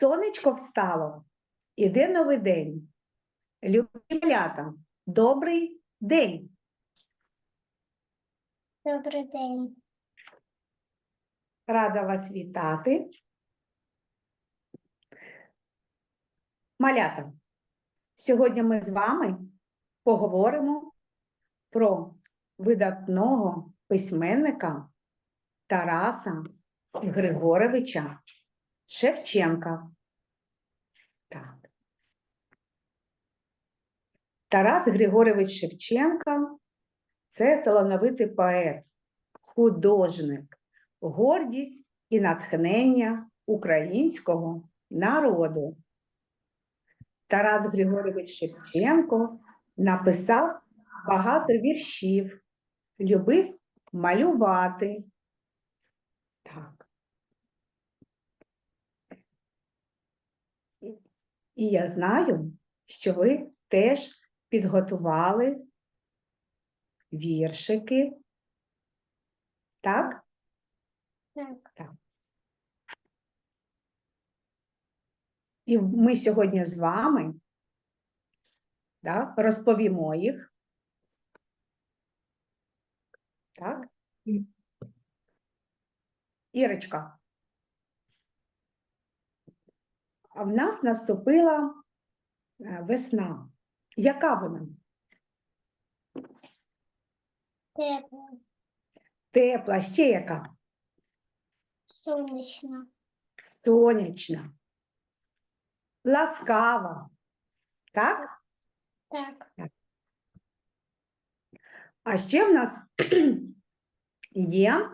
Сонечко встало, іде новий день. Любі малята, добрий день. Добрий день. Рада вас вітати. Малята, сьогодні ми з вами поговоримо про видатного письменника Тараса Григоровича Шевченка. Так. Тарас Григорович Шевченка це талановитий поет, художник, гордість і натхнення українського народу. Тарас Григорович Шевченко написав багато віршів, любив малювати. Так. І- я знаю, що ви теж підготували віршики. Так? Так. І ми сьогодні з вами да, розповімо їх. Так? Ірочка. А в нас наступила е, весна. Яка вона? Тепло. Тепла, ще яка? Сонячно. Сонячна. Ласкава. Так? Так. А ще в нас є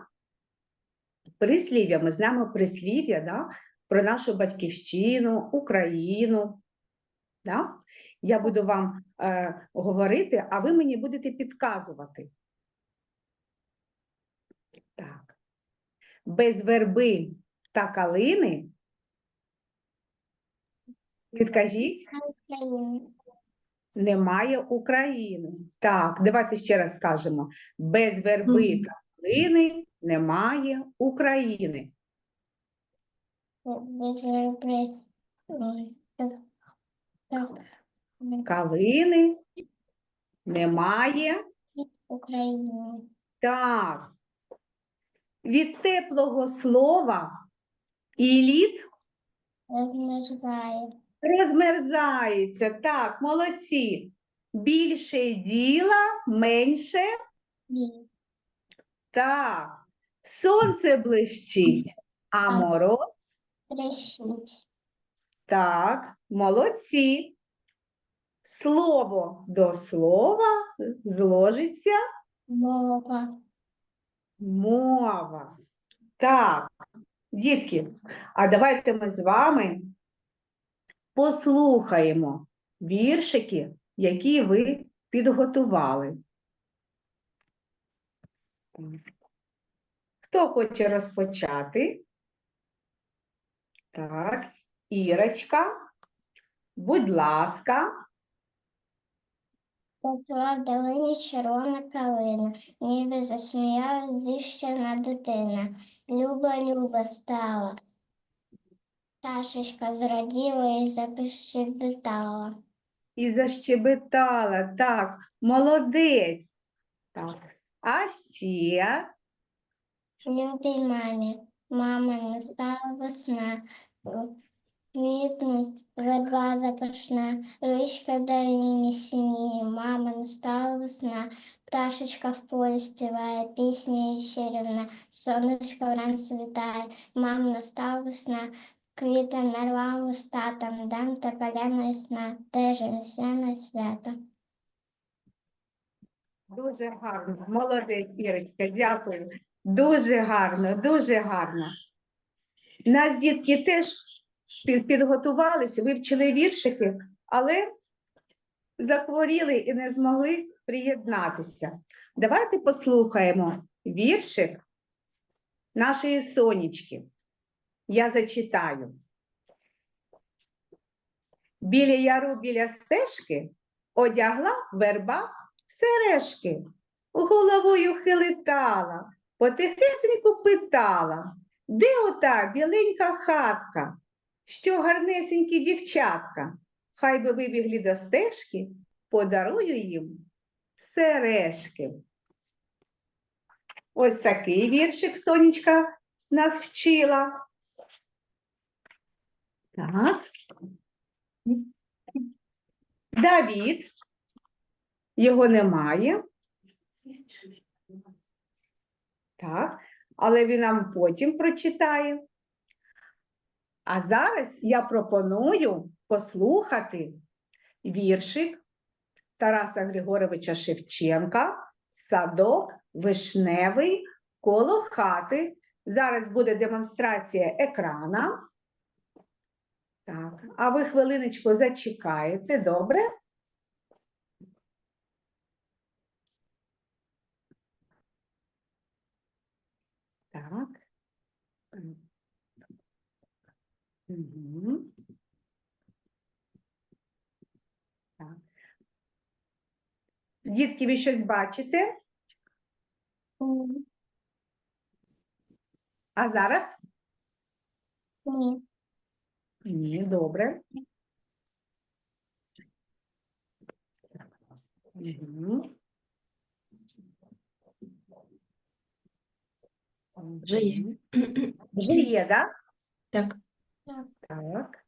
прислів'я. Ми знаємо прислів'я да? Про нашу батьківщину, Україну. Да? Я буду вам е, говорити, а ви мені будете підказувати. Так. Без верби та калини. Підкажіть, немає України. Так, давайте ще раз скажемо. Без верби та калини немає України. Без верби. Ой, так. Так. Калини немає. Україна. Так. Від теплого слова і лід Розмерзає. розмерзається. Так, молодці. Більше діла, менше. І Так. Сонце блищить, а мороз. Трещить. Так, молодці. Слово до слова зложиться Мова. мова. Так, дітки, а давайте ми з вами послухаємо віршики, які ви підготували. Хто хоче розпочати? Так, Ірочка, будь ласка. Тепла в долині червона калина, ніби засміялась дівчина дитина. Люба, люба стала. Пташечка зраділа і запищебетала. І защебетала. Так, молодець. Так. А ще Любій мамі, мама настала весна, квітнуть верба запашна, річка в долині синіє, мама настала весна, пташечка в полі співає, пісня чарівна, сонечко вранці вітає, мама настала весна, квіти нарвала листа, там дам та паляна сна, теж весняне свято. дуже гарно. Молодець, Ірочка, дякую. Дуже гарно, дуже гарно. Нас дітки теж підготувалися, вивчили віршики, але захворіли і не змогли приєднатися. Давайте послухаємо віршик нашої сонечки. Я зачитаю. Біля яру, біля стежки одягла верба сережки, головою хилитала, потихесеньку питала, де ота біленька хатка? що гарнесенькі дівчатка, хай би вибігли до стежки, подарую їм сережки. Ось такий віршик Сонечка нас вчила. Так. Давід. Його немає. Так, але він нам потім прочитає. А зараз я пропоную послухати віршик Тараса Григоровича Шевченка Садок вишневий коло хати. Зараз буде демонстрація екрана. Так, а ви хвилиночку зачекаєте, добре? Так. Мгм. Так. Дітки, ви щось бачите? А зараз? Ні. Ні, добре. Мгм. Вже є. Вже є, так? Так, Так.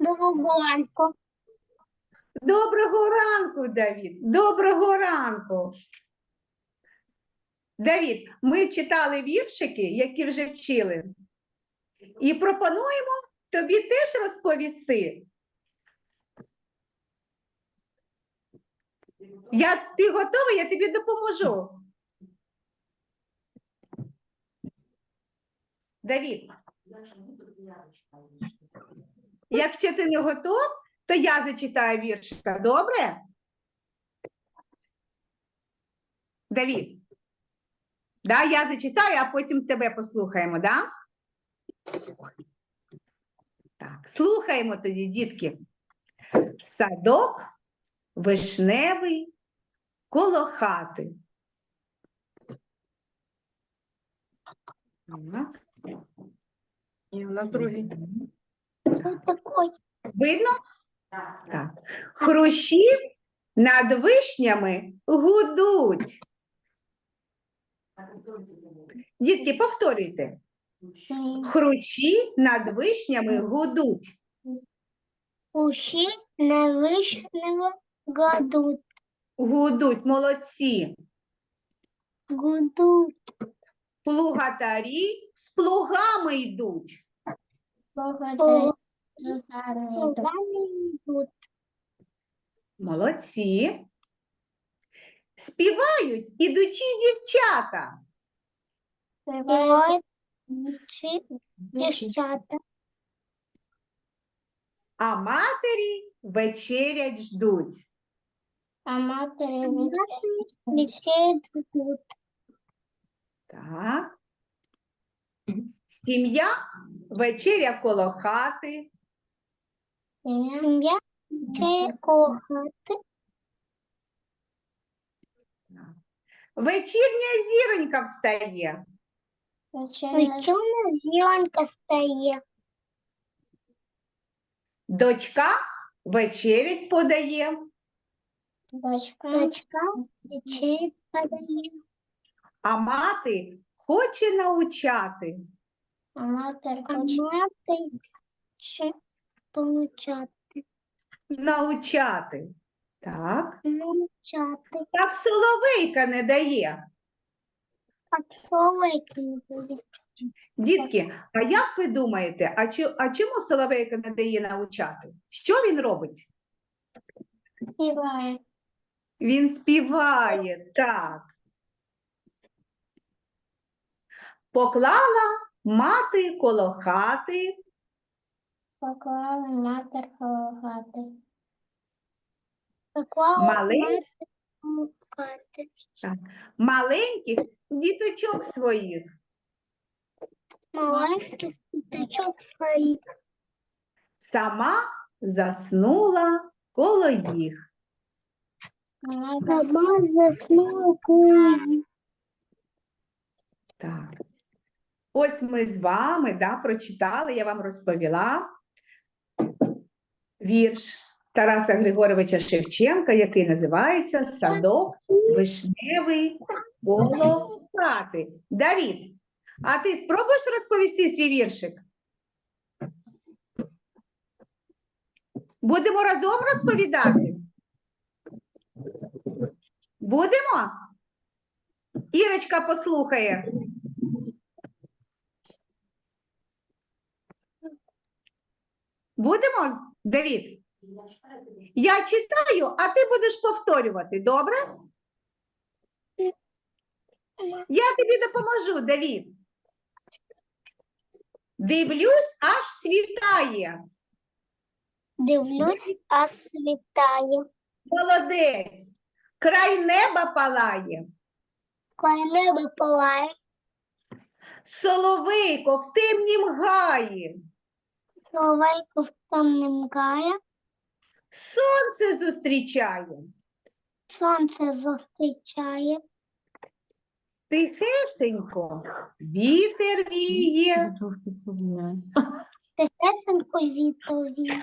Доброго ранку. Доброго ранку, Давід. Доброго ранку. Давід, ми читали віршики, які вже вчили, і пропонуємо тобі теж розповісти. Я, ти готовий, я тобі допоможу. Давід, якщо ти не готов, то я зачитаю віршика, добре? Давід. Да, я зачитаю, а потім тебе послухаємо, да? Так, слухаємо тоді, дітки. Садок вишневий коло хати. Так. І у нас другий. Видно? Так. Хрущі над вишнями гудуть. Дітки, повторюйте. Хрущі над вишнями гудуть. Усі на вишневу году. Гудуть, молодці. Году. Плугатарі з плугами йдуть. Молодці. Співають ідучі дівчата. Співають дівчата. А матері вечерять ждуть. А матері вечерять ждуть. Так. Сім'я вечеря коло хати. Сім'я вечерять кохати. Вечірня зіронька встає. Вечерня зіронька стає. Дочка вечерять подає. Дочка вечерять подає. А мати хоче навчати. А хоче получати. Навчати. Так. Навчати. Так соловейка не дає. Так солики не буде. Дітки, а як ви думаєте, а, чи, а чому соловейка не дає навчати? Що він робить? Співає. Він співає, так. Поклала мати коло хати Поклали матер коло хати. Поклали Малий- матер коло хати. маленьких діточок своїх. Маленьких діточок своїх. Сама заснула коло їх. Сама заснула коло їх. Так. Ось ми з вами да, прочитали, я вам розповіла вірш Тараса Григоровича Шевченка, який називається Садок вишневий коло. Давід, а ти спробуєш розповісти свій віршик? Будемо разом розповідати? Будемо? Ірочка послухає. Будемо, Давід? Я читаю, а ти будеш повторювати, добре? Я тобі допоможу, Давід. Дивлюсь, аж світає. Дивлюсь, а світає. Молодець. Край неба палає. Коли небо палає, Соловейко в темнім гаї. Соловейко в темнім гає, Сонце зустрічає. сонце зустрічає, Тихесенько вітер віє. тихесенько вітові,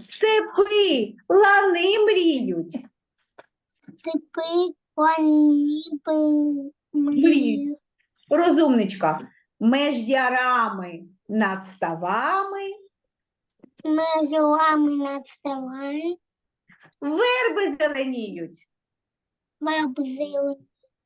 Степи, лани мріють. степи, планіби, мріють, Розумничка. Меж ярами над ставами, межами над ставами, верби зеленіють. вебзили,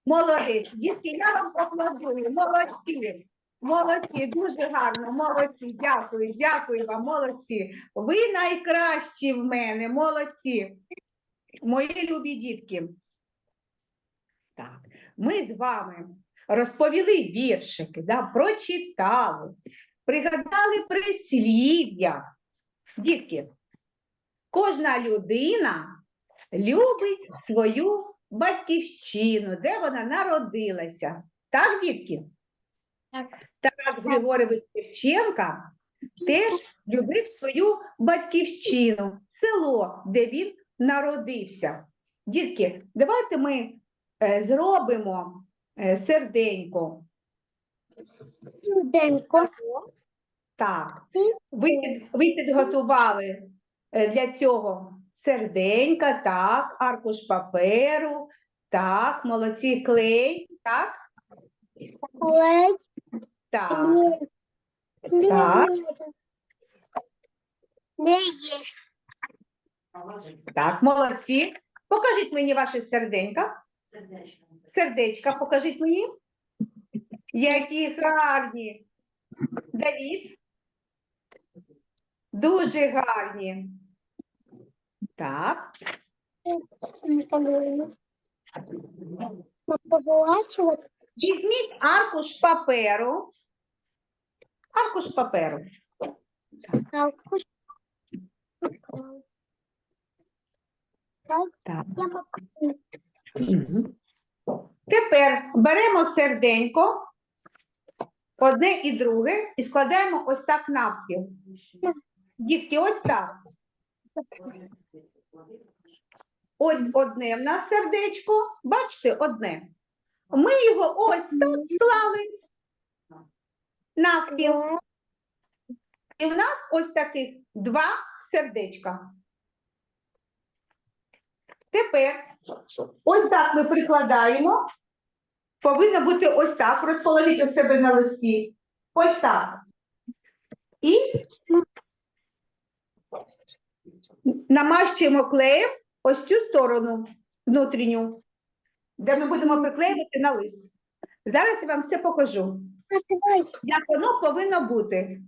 Молодець. Дітки, я вам поаплодую. Молодці. Молодці, дуже гарно, молодці. Дякую, дякую вам, молодці. Ви найкращі в мене, молодці. Мої любі дітки. Так, ми з вами розповіли віршики, да, прочитали, пригадали прислів'я. Дітки, кожна людина любить свою батьківщину, де вона народилася. Так, дітки? Так. Тарас Григорович Шевченка теж любив свою батьківщину, село, де він народився. Дітки, давайте ми е, зробимо е, серденько. Денько, Так, ви, ви підготували е, для цього серденька, так, аркуш паперу, так, молодці, клей, так, клей, так. клей, Так. Не є. Так, молодці. Покажіть мені ваші серденька. Сердечка, покажіть мені. Які гарні. Давід. Дуже гарні. Так, візьміть аркуш паперу. Аркуш паперу. алкоголь. Так. Макаю. Тепер беремо серденько, одне і друге, і складаємо ось так навпіл. Дітки, ось так. Ось одне в нас сердечко, бачите, одне. Ми його ось так склали навпіл. І в нас ось таких два сердечка. Тепер ось так ми прикладаємо. Повинно бути ось так. Розположіть у себе на листі. Ось так. І намащуємо клеєм ось цю сторону внутрішню, де ми будемо приклеювати на лист. Зараз я вам все покажу, як воно повинно бути.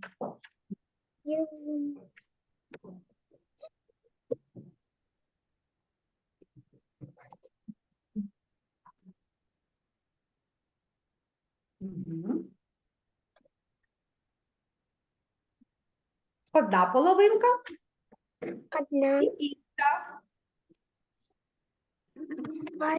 Одна половинка Одна, і інша. два,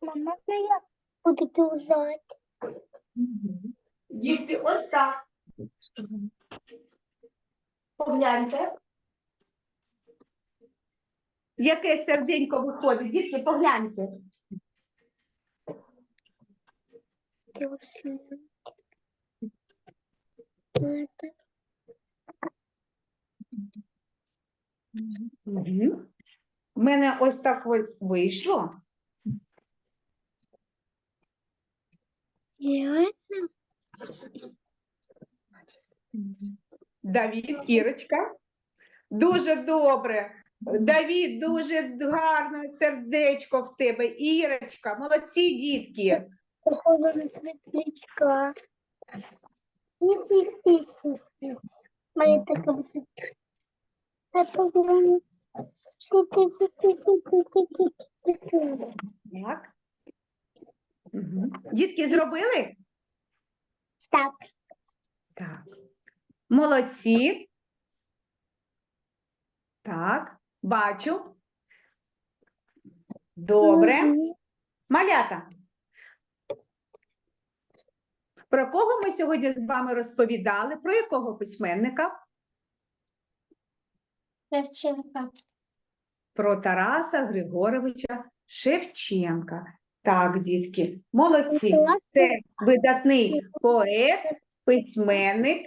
Мама, я буду пілзати. Діти, ось так. Погляньте. Яке серденько виходить? Дітки, погляньте. У мене ось так вийшло. Давід, Кірочка. Дуже добре. Давід, дуже гарне сердечко в тебе. Ірочка, молодці дітки. Похоже на светлячка. Не писаться. Моя такая вот. А поглянь. Так. Угу. Дітки зробили? Так. Так. Молодці. Так, бачу. Добре. Малята. Про кого ми сьогодні з вами розповідали? Про якого письменника? Шевченко. Про Тараса Григоровича Шевченка. Так, дітки, молодці. Це видатний поет, письменник.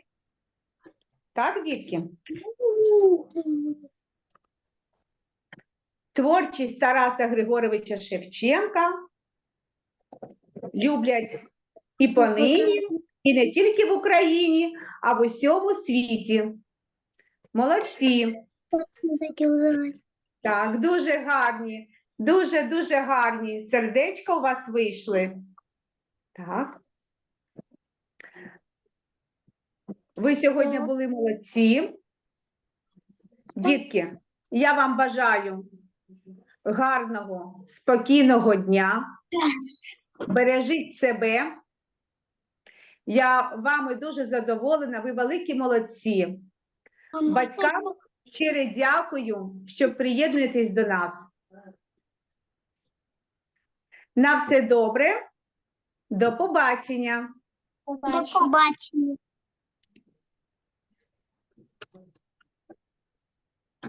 Так, дітки? Творчість Тараса Григоровича Шевченка люблять і понині, і не тільки в Україні, а в усьому світі. Молодці. Так, дуже гарні, дуже дуже гарні. Сердечка у вас вийшли. Так. Ви сьогодні Так. були молодці. Дітки, я вам бажаю гарного, спокійного дня. Бережіть себе. Я вами дуже задоволена. Ви великі молодці. Батькам щире дякую, що приєднуєтесь до нас. На все добре. До побачення. До побачення.